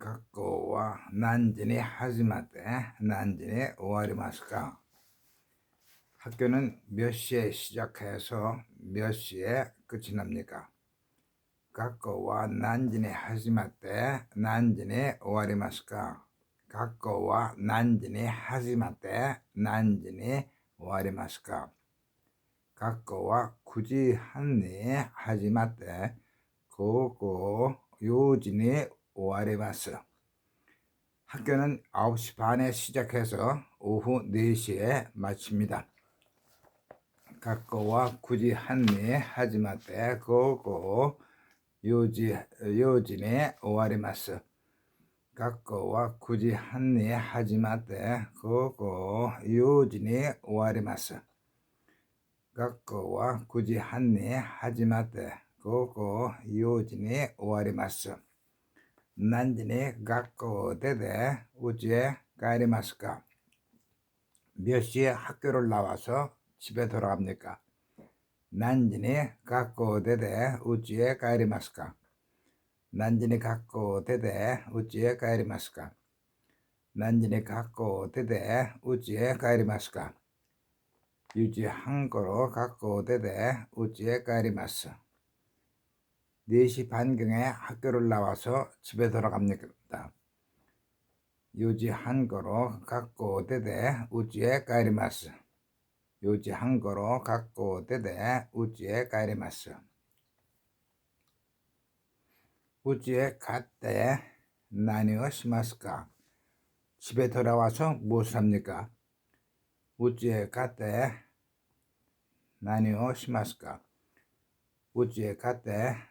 学校は何時に始まって何時に終わりますか 학교는 몇 시에 시작해서 몇 시에 끝이 납니까? 学校は何時に始まって何時に終わりますか学校は何時に始まって何時に終わりますか学校は9時半に始まって午後4時に 오아리바스. 학교는 9시 반에 시작해서 오후 4시에 마칩니다. 가까와 굳이 한미 하지마 때 고고 요지 요지네 오아리마스 가까와 굳이 한미 하지마 때 고고 요지네 오아리마스 가까와 굳이 한미 하지마 때 고고 요지네 오아리마스 何時に学校を出て家へ帰りますか몇 시에 학교를 나와서 집에 돌아갑니까? 난진이 갖고 대대 우찌에 가리마스까? 난진이 갖고 대대 우찌에 가리마스까? 난진이 갖고 대대 우찌에 가리마스까? 유지 한거로 갖고 대대 우찌에 가리마스. 4시 반경에 학교를 나와서 집에 돌아갑니다. 유지 한거로 갖고 대대 우찌에 가리마스. 요지 한거로 갖고 대대 우찌에 가리마스. 우찌에 갔대 나뉘어 시마스까? 집에 돌아와서 무엇을 합니까? 우찌에 갔대 나뉘어 시마스까? 우찌에 갔대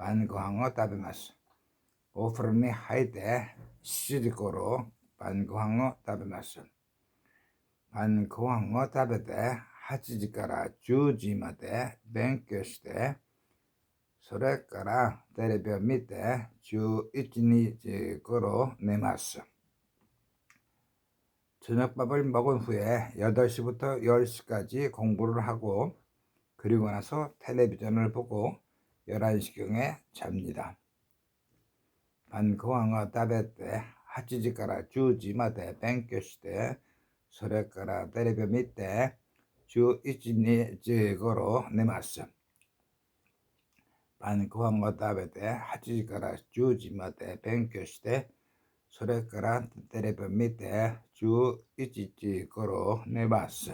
반구항어 답마스 오프로니 하이데 시식으로 반구항어 답마스 반구항어 답에 8時から10時まで勉強して、それからテレビを見て11日頃寝ます。 저녁밥을 먹은 후에 8시부터 10시까지 공부를 하고 그리고 나서 텔레비전을 보고 11시경에 잡니다. 반코항어 따베때 그 하치지가라 주지마대 뱅교시대 소래가라 데레베 밑에 주 이치니 지거로 내마스 반코항어 따베때 하치지가라 주지마대 뱅교시대 소래가라 데레베 밑에 주 이치지거로 내마스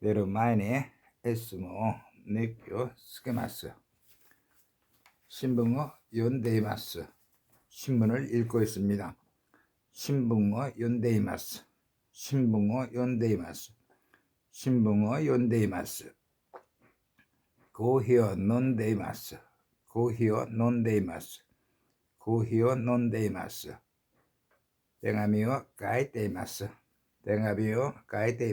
내로 마이니 있으모 니기요 쓰게마스. 신붕어 연데이마스. 신문을 읽고 있습니다. 신붕어 연데이마스. 신붕어 연데이마스. 신붕어 연데이마스. 고히어 논데이마스. 고히어 논데이마스. 고히어 논데이마스. 대가미오 가이데이마스. 대가미오 가이데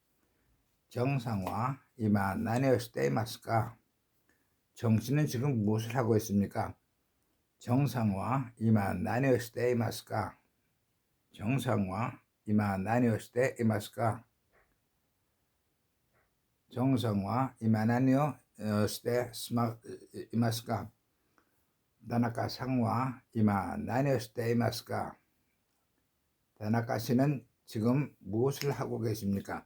정상화 이마 나네오스 데이마스가 정신은 지금 무엇을 하고 있습니까? 정상화 이마 나네오스 데이마스가 정상화 이마 나니오 시대 이마스까? 정상화 이마 스마 이마스까? 다나카 상화 이마 나니오 시대 이마스까? 다나카 씨는 지금 무엇을 하고 계십니까?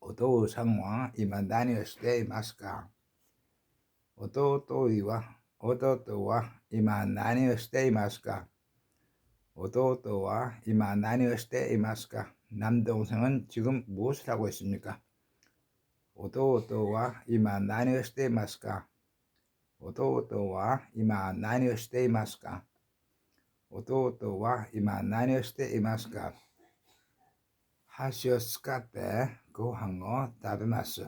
오토상와 이마 나니오 시테이마스까? 오토토이와 오토토와 이마 나니오 시테이마스까? 오토토와 이마 나니오 시테이마스까? 남동생은 지금 무엇을 하고 있습니까? 弟は今何をしていますか弟は今何をしていますか弟は今何をしていますか箸を使って 그황어 나베마스.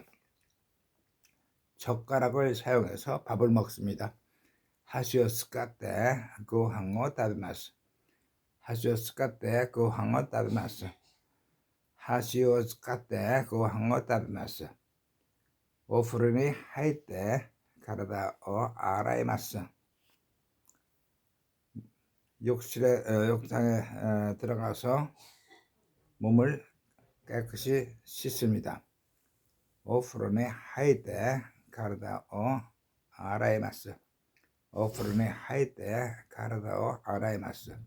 젓가락을 사용해서 밥을 먹습니다. 하시오스카 때그 항어 다베마스. 하시오스카 때그 항어 다베마스. 하시오스카 때그 항어 다베마스. 오프르니 하이 때 가르다 어 아라이마스. 욕실에 어, 욕탕에 어, 들어가서 몸을 깨끗이 씻습니다. 오프르니 하이테 가르다 어 아라이마스 오프르니 하이테 가르다 어 아라이마스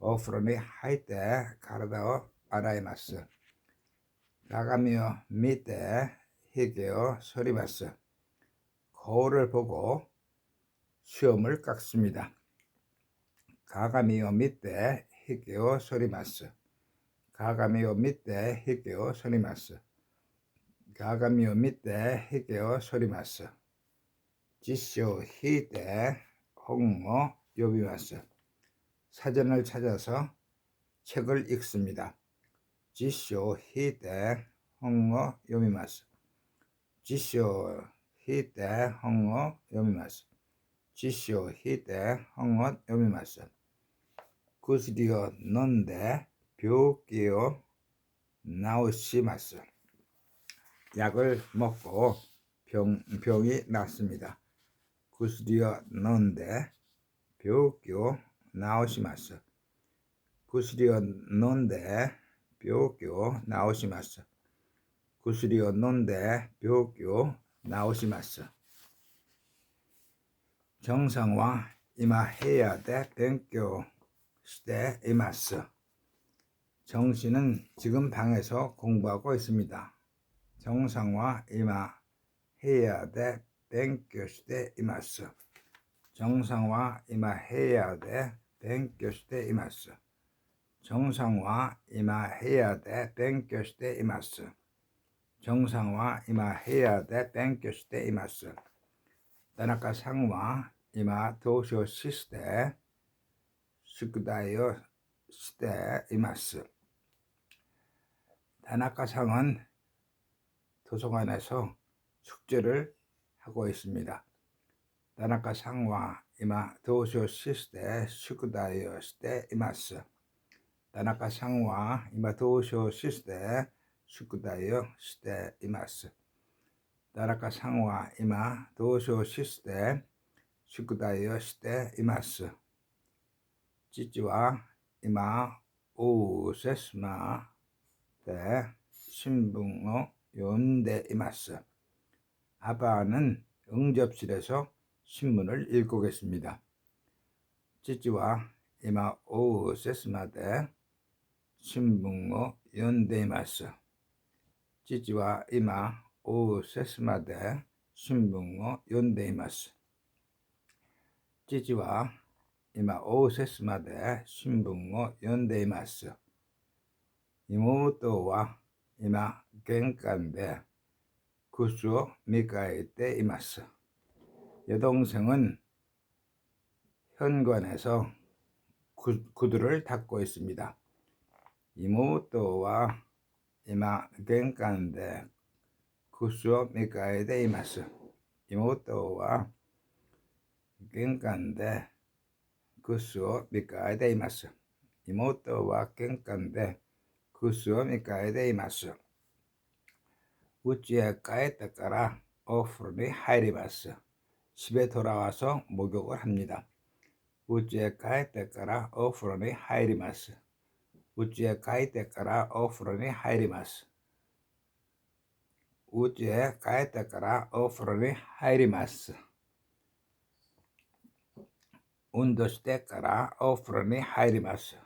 오프르니 하이테 가르다 어 아라이마스 가가미오 밑에 희게어 소리봤어. 거울을 보고 시험을 깎습니다. 가가미오 밑에 희게어 소리봤어. 가가미오 밑에 희게어 소리봤어. 가가미오 밑에 희게어 소리봤어. 지쇼 히데 홍모 요비왔어. 사전을 찾아서 책을 읽습니다. 지쇼 히데 홍모 요미마스. 지쇼 히데 홍어 요미마스. 지쇼 히데 홍어 요미마스. 구스리오 논데 병기어 나오시마스 약을 먹고 병, 병이 났습니다. 구스리어 논데 병기어 나오시마스 구스리어 논데 병기어 나오시마스 구스리어 논데 병기어 나오시마스 정상화 이마해야 돼? 변교 시대 이마스 정 씨는 지금 방에서 공부하고 있습니다. 정상화 이마 헤야대 뱅교시대 이마스. 정상화 이마 헤야대 뱅교시대 이마스. 정상화 이마 헤야대 뱅교시대 이마스. 정상화 이마 헤야대 뱅교시대 이마스. 다나카 상화 이마 도쇼 시스대 숙다요 시대 이마스. 다나카 상은 도서관에서 숙제를 하고 있습니다. 다나카 상화 이마 도쇼 시스테 시쿠다이오 시대 이마스 다나카 상화 이마 도쇼 시스테 宿題をしています。誰かさんは今、同情して宿題をしています。父は今、オーセスマ 때 신붕어 연대 이마스 아바는 응접실에서 신문을 읽고 계십니다. 찌찌와 이마 오우 세스마데 신붕어 연대 이마스 찌찌와 이마 오세스마데 신붕어 연대 이마스 찌찌와 이마 오세스마데 신붕어 연대 이마스 妹は今、玄関で靴を見替えています。 여동생은 현관에서 구, 구두를 닦고 있습니다. 妹は今玄関で靴を迎えています。妹は玄関で靴を迎えています。妹は玄関で靴を迎え Cursumi cae de imasu. 우찌에 까에따까라. 어프로니 하이리마스. 집에 돌아와서 목욕을 합니다. 우찌에 까에따까라. 어프로니 하이리마스. 우찌에 까에따까라. 어프로니 하이리마스. 우찌에 까에따까라. 어프로니 하이리마스. 운도시테까라. 어프로니 하이리마스.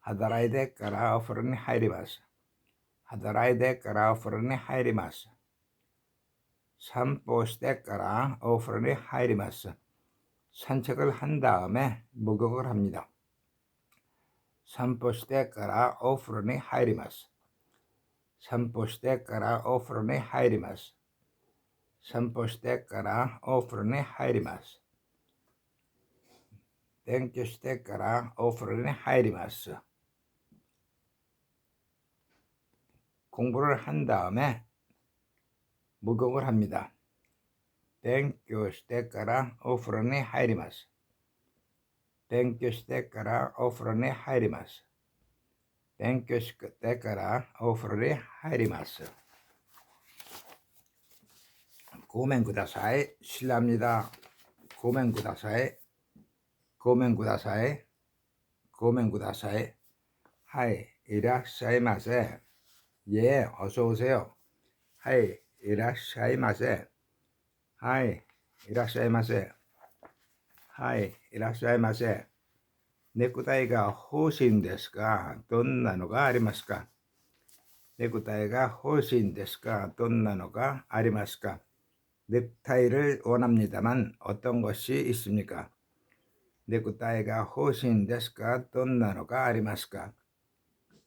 하다라이 데까라 어프로니 하이리마스. 하다라이 데까라 어프로니 하이리마스. 산보시 데까라 어프로니 하이리마스. 산책을 한 다음에 목욕을 합니다. 산보시 데까라 어프로니 하이리마스. 산보시 데까라 어프로니 하이리마스. 散歩してからお風呂に入ります。勉強してからお風呂に入ります。 공부를 한 다음에 목욕을 합니다. 땡큐 시대까라 오프런에 하이리마스. 땡큐 시대까라 오프런에 하이리마스. 땡큐 시대까라 오프런에 하이리마스. 고멘구다사에 실례합니다. 고멘구다사에 고멘구다사에 고멘구다사에 하이 이라사이마세 예 어서 오세요. 하이 이라샤이마세 하이 이라샤이마세 하이 이라샤이마세 네쿠타이가 호신 ですかどんなのがありますかネクタイが欲しいんですかどんなのがありますか 넥타이를 원합니다만 어떤 것이 있습니까? 넥타이가 호신 데스까 돈나노가 아리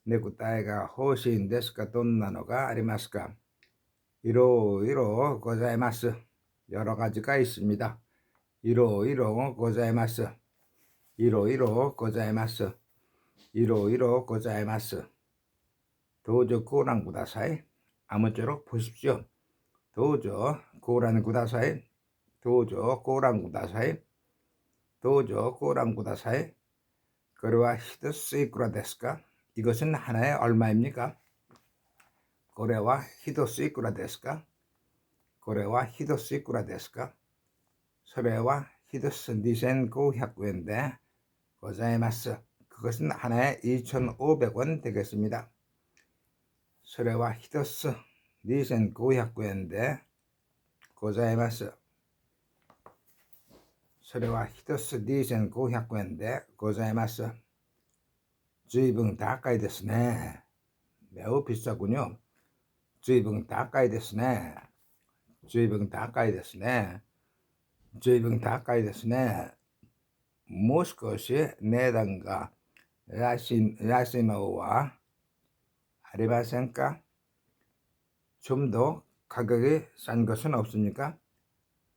마스까? 넥타이가 호신 데스까 돈나노가 아리마스까? 이로이로 고자이마스 여러 가지가 있습니다. 이로이로 고자이마스 이로이로 고자이마스 이로이로 고자이마스 도저 고랑구다사이 아무쪼록 보십시오. 도저 고란 구다사이 도저 고란 구다사이 도저 고란 구다사이 거래와 히도스 이쿠라 데스까 이것은 하나에 얼마입니까? 고래와 히도스 이꾸라 데스까? 고래와 히도스 이꾸라 데스까? 소래와 히도스 니센 고약구인데 고자이마스 그것은 하나에 2,500원 되겠습니다. 소래와 히도스 니센 고약구인데 고자이마스 소래와 히도스 니센 고약구인데 고자이마스 随分高いですね。매우비싸군요。随分高いですね。随分高いですね。随分高いですね。もう少し値段が安い安いのはありませんか좀 더 가격이 싼 것은 없습니까?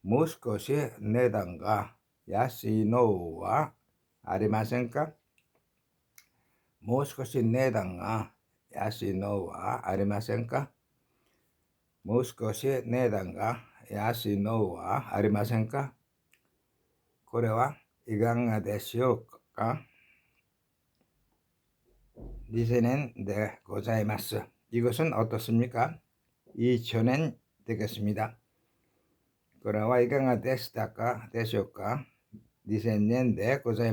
무엇것이 내단가 야시노와 아리마 센까? 무엇것이 내단가 야시노와 아리마센까? 무엇것이 내단가 야시노와 아리마센까? これはいかがでしょうか2000년 でございます。 이것은 어떻습니까? 2000엔 되겠습니다. 그러와 이강가 데스다까 되쇼까? 2000년 대 고자이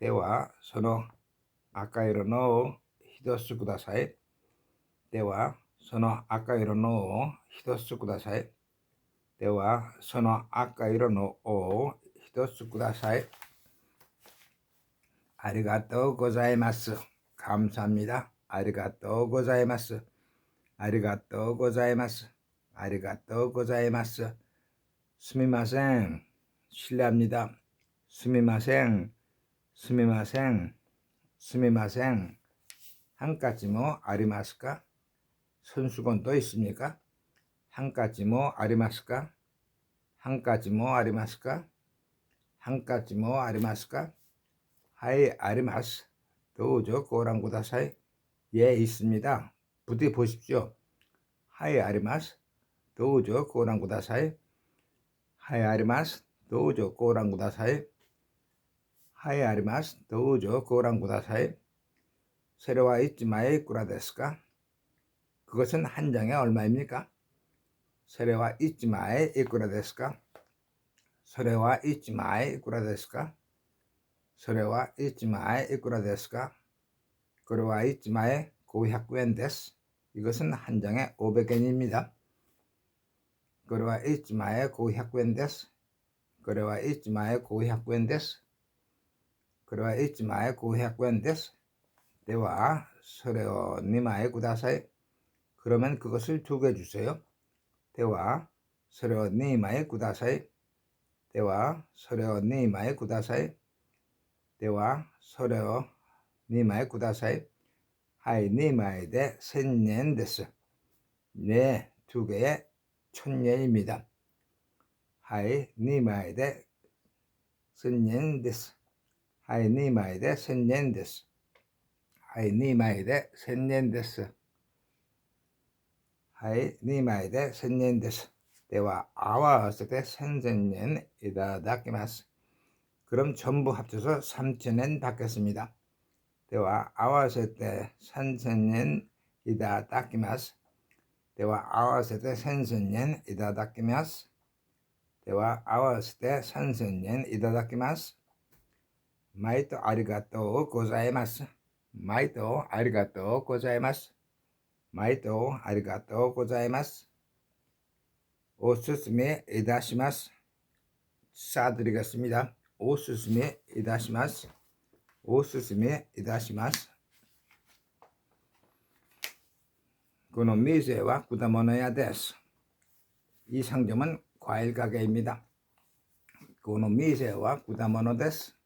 では、その赤色のを一つください。では、その赤色のを一つください。では、その赤色のを一つください。ありがとうございます。感謝みだ。ありがとうございます。ありがとうございます。ありがとうございます。すみません。知らんみだ。すみません。 스미마생, 스미마생, 한 가지 뭐 아리마스까? 선수건 또 있습니까? 한 가지 뭐 아리마스까? 한 가지 뭐 아리마스까? 한 가지 뭐 아리마스까? 하이 아리마스, 도저 꼬랑구다사이 예, 있습니다. 부디 보십시오. 하이 아리마스, 도저 꼬랑구다사이 하이 아리마스, 도저 꼬랑구다사이 はい、あります。どうぞご覧ください。それは1枚いくらですか 그것은 한 장에 얼마입니까? それは1枚いくらですかそれは1枚いくらですかそれは1枚いくらですかこれは1枚500円です。 이것은 한 장에 500엔입니다. これは1枚500円です。これは1枚500円です。これ は1枚500円です。では、それを2枚ください。 그러면 그것을 두 개 주세요. では、それを2枚ください。では、それを2枚ください。では、それを2枚ください。はい、2枚で1000円です。네, 두 개에 1000엔입니다. はい、2枚で1000円です。はい、 hay ni mai de sen yen desu. Hay ni mai de sen yen desu. Hay ni mai de sen yen desu. 때와 아와 했을 때 센센엔 이다다키마스. 그럼 전부 합쳐서 3천엔 받겠습니다. 때와 아와 했을 때 센센엔 이다다키마스. 때와 아와 했을 때 센센엔 이다다키마스. 때와 아와 했을 때 센센엔 이다다키마스. 毎度ありがとうございます。毎度ありがとうございます。毎度ありがとうございます。おすすめいたします。 싸드리겠습니다. おすすめいたします。おすすめいたします。この店は果物屋です。이 상점은 과일 가게입니다. この店は果物です。果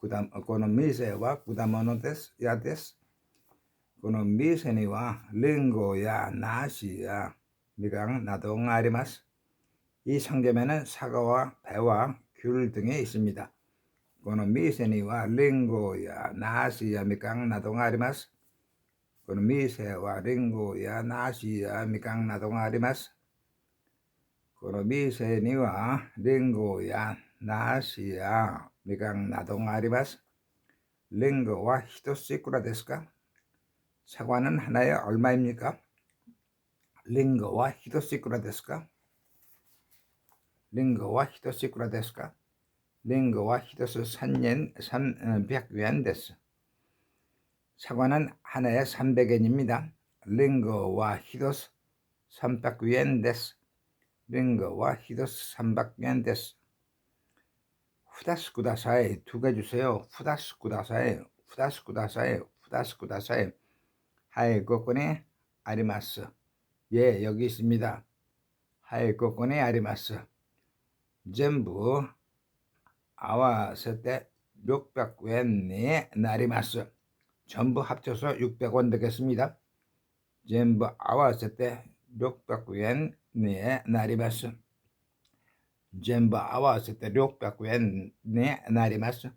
この店は果物です。やです。この店にはリンゴや梨やみかんなどがあります。이 상점에는 사과와 배와 귤 등이 있습니다. この店にはリンゴや梨やみかんなどがあります。この店はリンゴや梨やみかんなどがあります。この店にはリンゴや梨や みかんなどがあります。リンゴは一ついくらですか 사과는 하나에 얼마입니까? 링거와 히토시쿠라 데스까? 링거와 히토시쿠라 데스까? 링거와 히토스 3년 300엔 데스. 사과는 하나에 300엔입니다. 링거와 히토스 300엔 데스. 링거와 히토스 300엔 데스. 후다스 구다사이 두개 주세요. 후다스 구다사이 후다스 구다사이 후다스 하이 코코네 아리마스. 예, 여기 있습니다. 코코네 아리마스. 전부 아와세테 600엔 나리마스. 전부 합쳐서 600원 되겠습니다. 전부 아와세테 600엔 나리마스. 전부 아와세테 600엔 나리마스.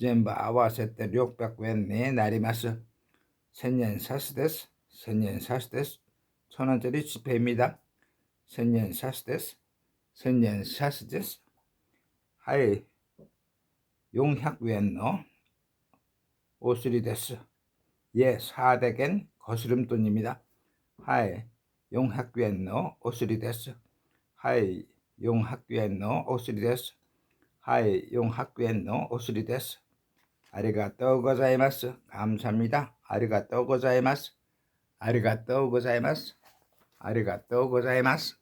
전부 아와세테 600엔 나리마스. 천년 사스 데스, 천년 사스 데스, 천 원짜리 지폐입니다. 천년 사스 데스, 천년 사스 데스, 하이 용학웬노 오스리 데스, 예, 사대겐 거스름돈입니다. 하이, 용학교엔노 오스리 데스. 하이, 용학교엔노 오스리 데스. 하이, 용학교엔노 오스리 데스. 아리가또 고자이마스. 감사합니다. 아리가또 고자이마스. 아리가또 고자이마스. 아리가또 고자이마스.